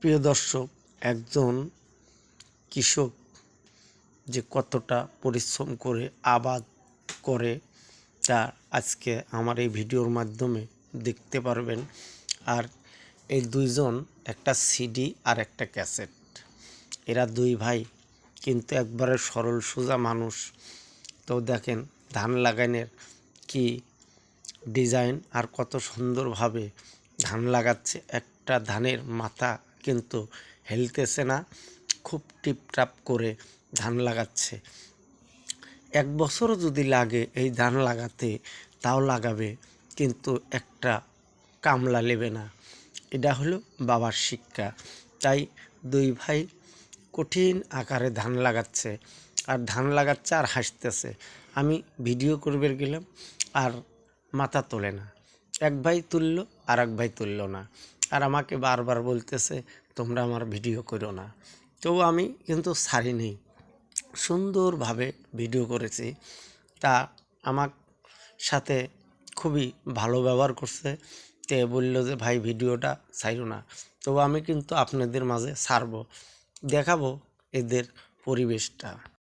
প্রিয় দর্শক, একজন কৃষক যে কতটা পরিশ্রম করে, আবাদ করে, তা আজকে আমার এই ভিডিওর মাধ্যমে দেখতে পারবেন। আর এই দুইজন, একটা সিডি আর একটা ক্যাসেট। এরা দুই ভাই, কিন্তু একবারে সরল সোজা মানুষ। তো দেখেন, ধান লাগানোর কি ডিজাইন আর কত সুন্দরভাবে ধান লাগাচ্ছে। একটা ধানের মাথা কিন্তু হেলতেছে না খুব টিপটাপ করে ধান লাগাচ্ছে। এক বছরও যদি লাগে এই ধান লাগাতে, তাও লাগাবে, কিন্তু একটা কামলা নেবে না। এটা হলো বাবার শিক্ষা। তাই দুই ভাই কঠিন আকারে ধান লাগাচ্ছে আর ধান লাগাচ্ছে আর হাসতেছে। আমি ভিডিও করবে গেলাম আর মাথা তোলে না। এক ভাই তুললো আর এক ভাই তুললো না। আর আমাকে বারবার বলতেছে, তোমরা আমার ভিডিও করো না। তবু আমি কিন্তু ছাড়ি নেই। সুন্দরভাবে ভিডিও করেছি। তা আমার সাথে খুবই ভালো ব্যবহার করছে। তে বলল যে, ভাই, ভিডিওটা ছাড়ো না। তবু আমি কিন্তু আপনাদের মাঝে ছাড়বো। দেখাবো এদের পরিবেশটা।